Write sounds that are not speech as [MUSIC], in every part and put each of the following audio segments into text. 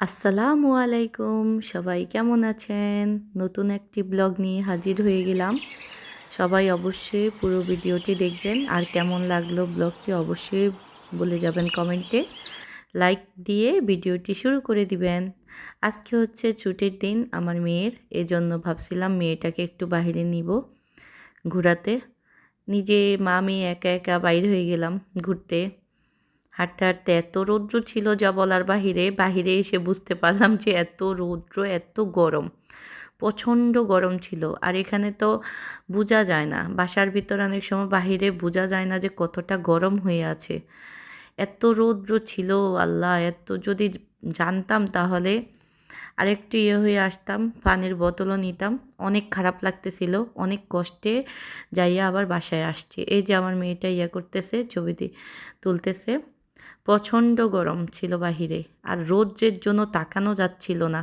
আসসালামু আলাইকুম। সবাই কেমন আছেন? নতুন একটি ব্লগ নিয়ে হাজির হয়ে গেলাম। সবাই অবশ্যই পুরো ভিডিওটি দেখবেন। আর কেমন লাগল ব্লগটি অবশ্যই বলে যাবেন কমেন্টে। লাইক দিয়ে ভিডিওটি শুরু করে দিবেন। আজকে হচ্ছে ছুটির দিন আমার মেয়ের। এজন্য ভাবছিলাম মেয়েটাকে একটু বাইরে নিব ঘোরাতে। নিজে মা মেয়ে একা একা বাইর হয়ে গেলাম ঘুরতে। হাঁটতে হাঁটতে এত রৌদ্র ছিল যা বলার বাহিরে বাহিরে এসে বুঝতে পারলাম যে এত রৌদ্র, এত গরম, প্রচণ্ড গরম ছিল। আর এখানে তো বোঝা যায় না, বাসার ভিতর অনেক সময় বাহিরে বোঝা যায় না যে কতটা গরম হয়ে আছে। এত রৌদ্র ছিল, আল্লাহ, এত যদি জানতাম তাহলে আরেকটু ইয়ে হয়ে আসতাম, পানির বোতলও নিতাম। অনেক খারাপ লাগতেছিল, অনেক কষ্টে যাইয়া আবার বাসায় আসছে। এই যে আমার মেয়েটা ইয়ে করতেছে, ছবি তুলতেছে। প্রচণ্ড গরম ছিল বাহিরে আর রোদ্রের জন্য তাকানো যাচ্ছিল না।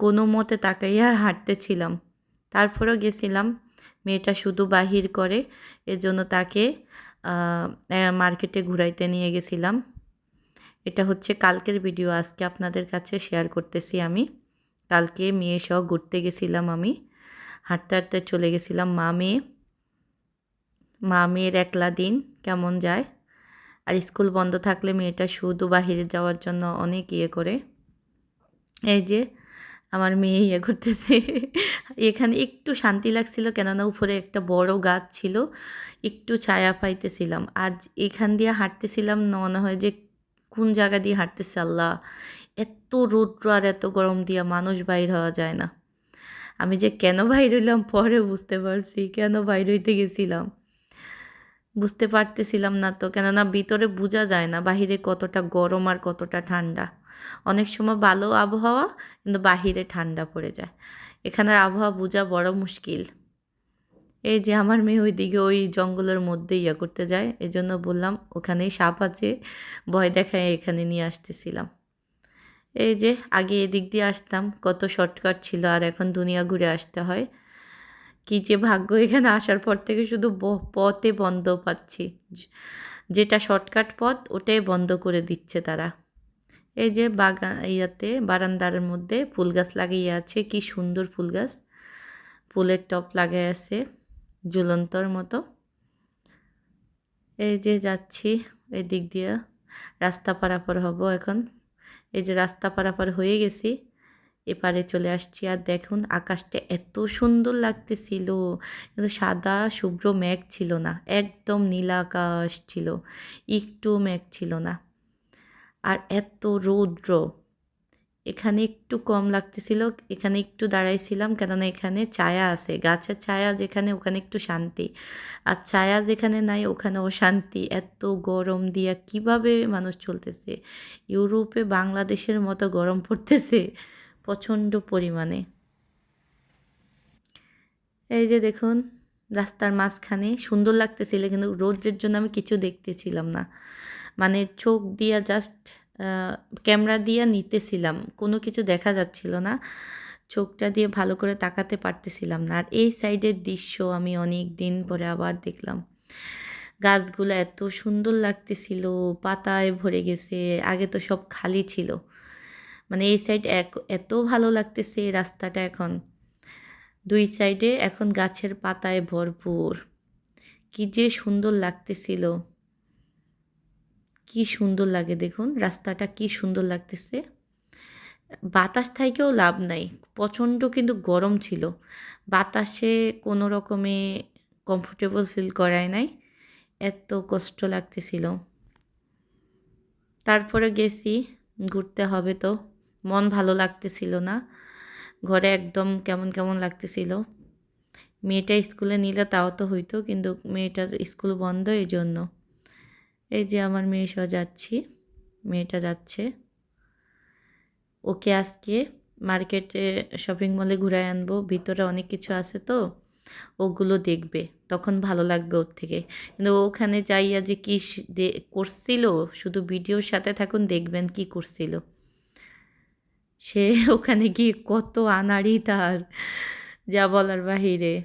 কোনো মতে তাকাইয়া হাঁটতেছিলাম। তারপরেও গেছিলাম। মেয়েটা শুধু বাহির করে এজন্য তাকে মার্কেটে ঘুরাইতে নিয়ে গেছিলাম। এটা হচ্ছে কালকের ভিডিও। আজকে আপনাদের কাছে শেয়ার করতেছি আমি। কালকে মেয়ে সহ ঘুরতে গেছিলাম আমি। হাঁটতে হাঁটতে চলে গেছিলাম মা মেয়ে। মা মেয়ের একলা দিন কেমন যায়? আর স্কুল বন্ধ থাকলে মেয়েটা শুধু বাহিরে যাওয়ার জন্য অনেক ইয়ে করে। এই যে আমার মেয়ে ইয়ে করতেছে। এখানে একটু শান্তি লাগছিল কেননা উপরে একটা বড় গাছ ছিল, একটু ছায়া পাইতেছিলাম। আর এখান দিয়ে হাঁটতেছিলাম, মনে হয় যে কোন জায়গা দিয়ে হাঁটতেছে আল্লাহ। এত রৌদ্র আর এত গরম দিয়া মানুষ বাইর হওয়া যায় না। আমি যে কেন বাইর হইলাম পরে বুঝতে পারছি, কেন বাইর হইতে গেছিলাম। বুঝতে পারতেছিলাম না তো, কেননা ভিতরে বোঝা যায় না বাহিরে কতটা গরম আর কতটা ঠান্ডা। অনেক সময় ভালো আবহাওয়া, কিন্তু বাহিরে ঠান্ডা পড়ে যায়। এখানের আবহাওয়া বোঝা বড় মুশকিল। এই যে আমার মেয়ে ওই দিকে ওই জঙ্গলের মধ্যে ইয়া করতে যায় এই জন্য বললাম ওখানেই সাপ আছে, ভয় দেখায় এখানে নিয়ে আসতেছিলাম। এই যে আগে এদিক দিয়ে আসতাম, কত শর্টকাট ছিল আর এখন দুনিয়া ঘুরে আসতে হয়। কী যে ভাগ্য এখানে আসার পর থেকে শুধু পথে বন্ধ পাচ্ছি। যেটা শর্টকাট পথ, ওটাই বন্ধ করে দিচ্ছে তারা। এই যে বাগান ইয়াতে, বারান্দার মধ্যে ফুল গাছ লাগিয়ে আছে, কি সুন্দর ফুল গাছ। ফুলের টপ লাগাই আছে, ঝুলন্তর মতো। এই যে যাচ্ছি এই দিক দিয়ে রাস্তা পারাপার হব এখন। এই যে রাস্তা পারাপার হয়ে গেছি এপারে চলে আসছি। আর দেখুন, আকাশটা এত সুন্দর লাগতেছিল। কিন্তু সাদা, শুভ্র মেঘ ছিল না। একদম নীলা আকাশ ছিল। একটু মেঘ ছিল না। আর এত রৌদ্র। এখানে একটু কম লাগতেছিল। এখানে একটু দাঁড়াইছিলাম কেননা এখানে ছায়া আছে। গাছের ছায়া যেখানে, ওখানে একটু শান্তি। আর ছায়া যেখানে নাই ওখানে অশান্তি এত গরম দিয়া কীভাবে মানুষ চলতেছে? ইউরোপে বাংলাদেশের মতো গরম পড়তেছে। প্রচণ্ড পরিমাণে। এই যে দেখুন, রাস্তার মাঝখানে সুন্দর লাগতেছিল, কিন্তু রোদ্রের জন্য আমি কিছু দেখতেছিলাম না। মানে চোখ দিয়া জাস্ট ক্যামেরা দিয়ে নিতেছিলাম, কোনো কিছু দেখা যাচ্ছিল না। চোখটা দিয়ে ভালো করে তাকাতে পারতেছিলাম না। আর এই সাইডের দৃশ্য আমি অনেক দিন পরে আবার দেখলাম। গাছগুলো এত সুন্দর লাগতেছিল, পাতায় ভরে গেছে, আগে তো সব খালি ছিল। মানে এই সাইড এক, এত ভালো লাগতেছে এই রাস্তাটা এখন। দুই সাইডে এখন গাছের পাতায় ভরপুর। কি যে সুন্দর লাগতেছিল। কি সুন্দর লাগে দেখুন, রাস্তাটা কি সুন্দর লাগতেছে। বাতাস থেকেও লাভ নাই, প্রচণ্ড কিন্তু গরম ছিল। বাতাসে কোনো রকমে কমফোর্টেবল ফিল করায় নাই, এত কষ্ট লাগতেছিল। তারপরে গেছি, ঘুরতে হবে তো। মন ভালো লাগতেছিল না। ঘরে একদম কেমন কেমন লাগতেছিল। মেয়েটা স্কুলে নিলে তাও তো হইতো, কিন্তু মেয়েটার স্কুল বন্ধ এই জন্য এই যে আমার মেয়ে সহ যাচ্ছি। মেয়েটা যাচ্ছে। ওকে আজকে মার্কেটে শপিং মলে ঘুরায় আনব। ভিতরে অনেক কিছু আছে তো, ওগুলো দেখবে। তখন ভালো লাগবে ওর থেকে। কিন্তু ওখানে যাইয়া যে কী করছিল, শুধু ভিডিওর সাথে থাকুন, দেখবেন কি করছিল। সে [LAUGHS] ওখানে গিয়ে কত আনাড়ি তার, যা বলার বাহিরে।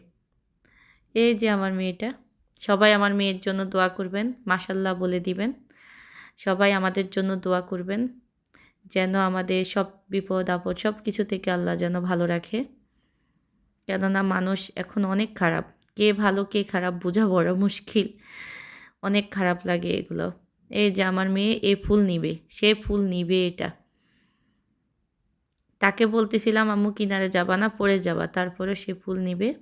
এই যে আমার মেয়েটা, সবাই আমার মেয়ের জন্য দোয়া করবেন মাসাল্লাহ বলে দিবেন। সবাই আমাদের জন্য দোয়া করবেন, যেন আমাদের সব বিপদ আপদ সব কিছু থেকে আল্লাহ যেন ভালো রাখে। কেননা মানুষ এখন অনেক খারাপ, কে ভালো, কে খারাপ বোঝা বড় মুশকিল। অনেক খারাপ লাগে এগুলো। এই যে আমার মেয়ে, এ ফুল নিবে, সে ফুল নিবে এটা। তাকে বলতেছিলাম, আম্মু, কিনারে যাবা না পড়ে যাবা। তারপরে সে ফুল নিবে।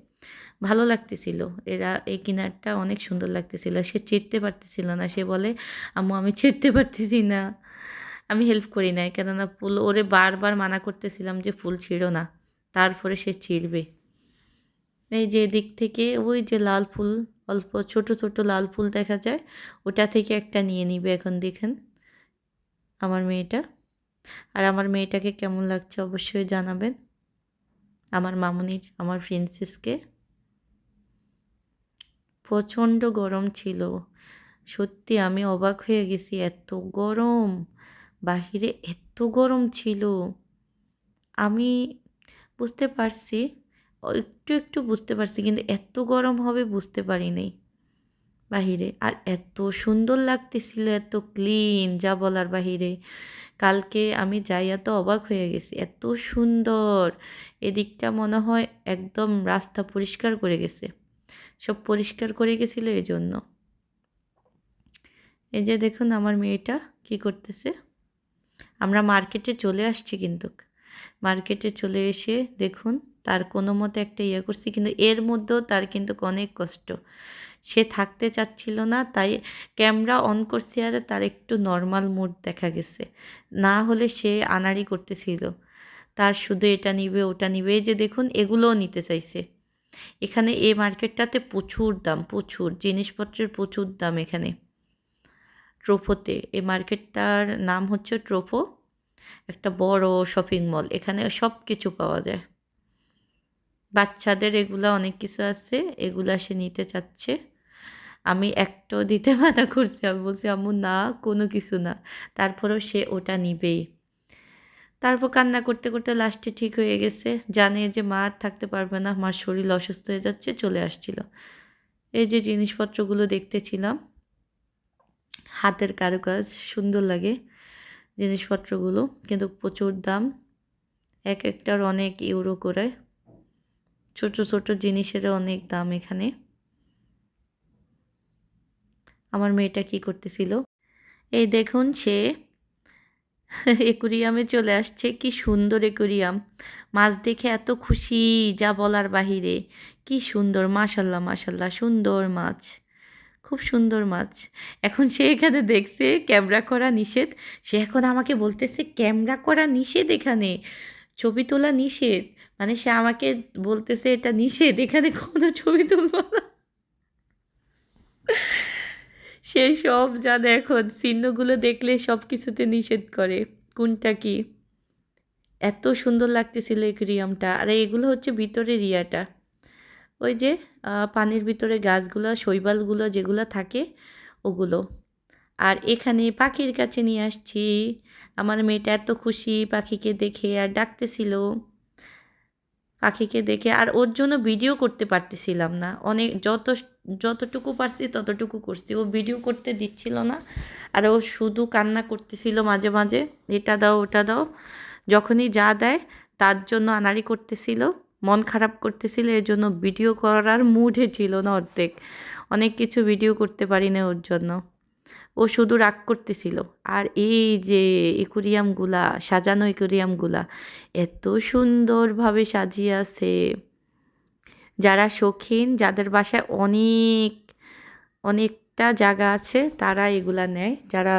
ভালো লাগতেছিল। এরা, এই কিনারটা অনেক সুন্দর লাগতেছিল। সে ছিঁড়তে পারতেছিল না। সে বলে, আম্মু, আমি ছিঁড়তে পারতেছি না। আমি হেল্প করি নাই। কেননা ফুল, ওরে বারবার মানা করতেছিলাম যে ফুল ছিঁড়ো না। তারপরে সে ছিঁড়বে। এই যে দিক থেকে, ওই যে লাল ফুল, অল্প ছোট ছোট লাল ফুল দেখা যায়, ওটা থেকে একটা নিয়ে নিবে এখন, দেখেন। আমার মেয়েটা। আর আমার মেয়েটাকে কেমন লাগছে অবশ্যই জানাবেন। আমার মামুনির, আমার প্রিন্সেসকে প্রচণ্ড গরম ছিল। সত্যি আমি অবাক হয়ে গেছি, এত গরম। বাহিরে এত গরম ছিল। আমি বুঝতে পারছি, একটু একটু বুঝতে পারছি, কিন্তু এত গরম হবে বুঝতে পারিনি বাহিরে। আর এত সুন্দর লাগতেছিল, এত ক্লিন যা বলার বাহিরে। কালকে আমি যাইয়া তো অবাক হয়ে গেছি। এত সুন্দর। এদিকটা মনে হয় একদম রাস্তা পরিষ্কার করে গেছে। সব পরিষ্কার করে গেছিল এই জন্য এই যে দেখুন আমার মেয়েটা কি করতেছে। আমরা মার্কেটে চলে আসছি কিন্তু। মার্কেটে চলে এসে দেখুন তার কোনো মতে একটা ইয়ে করছি কিন্তু এর মধ্যেও তার কিন্তু অনেক কষ্ট। সে থাকতে চাচ্ছিল না, তাই ক্যামেরা অন করছে আর তার একটু নর্মাল মুড দেখা গেছে। না হলে সে আনাড়ি করতেছিল। তার শুধু এটা নিবে, ওটা নিবে যে দেখুন, এগুলোও নিতে চাইছে। এখানে এই মার্কেটটাতে প্রচুর দাম, প্রচুর, জিনিসপত্রের প্রচুর দাম এখানে। ট্রোফোতে, এই মার্কেটটার নাম হচ্ছে ট্রোফো, একটা বড় শপিং মল এখানে সব কিছু পাওয়া যায়। বাচ্চাদের এগুলা অনেক কিছু আছে, এগুলা সে নিতে চাচ্ছে। আমি একটাও দিতে [LAUGHS] মানা করছি, আমি বলছি, আম্মু, না, কোনো কিছু না। তারপরেও সে ওটা নিবেই। তারপর কান্না করতে করতে লাস্টে ঠিক হয়ে গেছে। জানে যে মা আর থাকতে পারবে না, মার শরীর অসুস্থ হয়ে যাচ্ছে, চলে আসছিল। এই যে জিনিসপত্রগুলো দেখতেছিলাম, হাতের কারুকাজ, সুন্দর লাগে জিনিসপত্রগুলো, কিন্তু প্রচুর দাম। এক একটার অনেক ইউরো করে। ছোট ছোট জিনিসের অনেক দাম এখানে। আমার মেয়েটা কি করতেছিল? এই দেখুন সে একুরিয়ামে চলে আসছে, কি সুন্দর একুরিয়াম। মাছ দেখে এত খুশি, যা বলার বাহিরে। কি সুন্দর, মাশাল্লাহ মাশাল্লাহ, সুন্দর মাছ। খুব সুন্দর মাছ। এখন সে এখানে দেখছে, ক্যামেরা করা নিষেধ। সে এখন আমাকে বলতেছে, ক্যামেরা করা নিষেধ এখানে। ছবি তোলা নিষেধ। মানে সে আমাকে বলতেছে, এটা নিষেধ, এখানে কোনো ছবি তুলব না। সে সব জানে এখন, চিহ্নগুলো দেখলে সব কিছুতে নিষেধ করে। কোনটা কি? এত সুন্দর লাগতেছিল একুরিয়ামটা আর এগুলো হচ্ছে ভিতরের ইয়াটা। ওই যে পানির ভিতরে গাছগুলো, শৈবালগুলো যেগুলো থাকে, ওগুলো। আর এখানে পাখির কাছে নিয়ে আসছি। আমার মেয়েটা এত খুশি পাখিকে দেখে আর ডাকতেছিল। পাখিকে দেখে আর ওর জন্য ভিডিও করতে পারতেছিলাম না। অনেক যত, যতটুকু পারছি ততটুকু করছি। ও ভিডিও করতে দিচ্ছিল না। আর ও শুধু কান্না করতেছিল মাঝে মাঝে, এটা দাও, ওটা দাও। যখনই যা দেয়, তার জন্য আনাড়ি করতেছিল, মন খারাপ করতেছিল, এর জন্য ভিডিও করার মুডে ছিল না অর্ধেক। অনেক কিছু ভিডিও করতে পারি না ওর জন্য। ও শুধু রাগ করতেছিল। আর এই যে একুরিয়ামগুলা, সাজানো একুরিয়ামগুলা এত সুন্দরভাবে সাজিয়ে আছে। যারা শৌখিন, যাদের বাসায় অনেক, অনেকটা জায়গা আছে, তারা এগুলা নেয়। যারা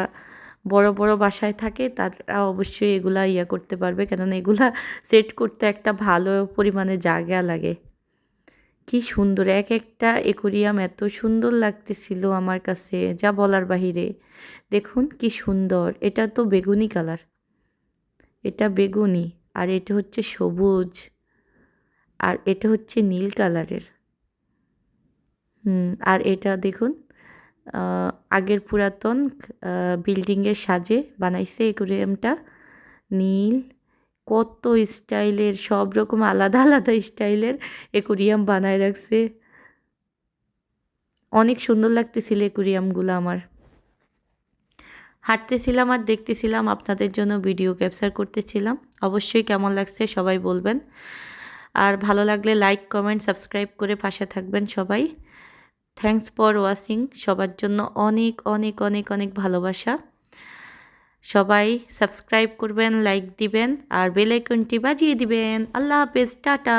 বড় বড় বাসায় থাকে, তারা অবশ্যই এগুলা ইয়া করতে পারবে। কেননা এগুলা সেট করতে একটা ভালো পরিমাণে জায়গা লাগে। কি সুন্দর, এক একটা একুরিয়াম এত সুন্দর লাগতেছিল আমার কাছে, যা বলার বাহিরে। দেখুন কি সুন্দর, এটা তো বেগুনি কালার। এটা বেগুনি, আর এটা হচ্ছে সবুজ, আর এটা হচ্ছে নীল কালারের। হুম, আর এটা দেখুন আগের পুরাতন বিল্ডিংয়ের সাজে বানাইছে একুরিয়ামটা, নীল কত স্টাইলের, সব রকম আলাদা আলাদা স্টাইলের একুরিয়াম বানায় রাখছে। অনেক সুন্দর লাগতেছিল একুরিয়ামগুলো আমার। হাঁটতেছিলাম আর দেখতেছিলাম আপনাদের জন্য ভিডিও ক্যাপচার করতেছিলাম। অবশ্যই কেমন লাগছে সবাই বলবেন। আর ভালো লাগলে লাইক, কমেন্ট, সাবস্ক্রাইব করে পাশে থাকবেন সবাই। Thanks for watching. সবার জন্য অনেক অনেক অনেক অনেক ভালোবাসা। সবাই সাবস্ক্রাইব করবেন লাইক দিবেন আর বেল আইকনটি বাজিয়ে দিবেন। আল্লাহ হাফেজ টাটা।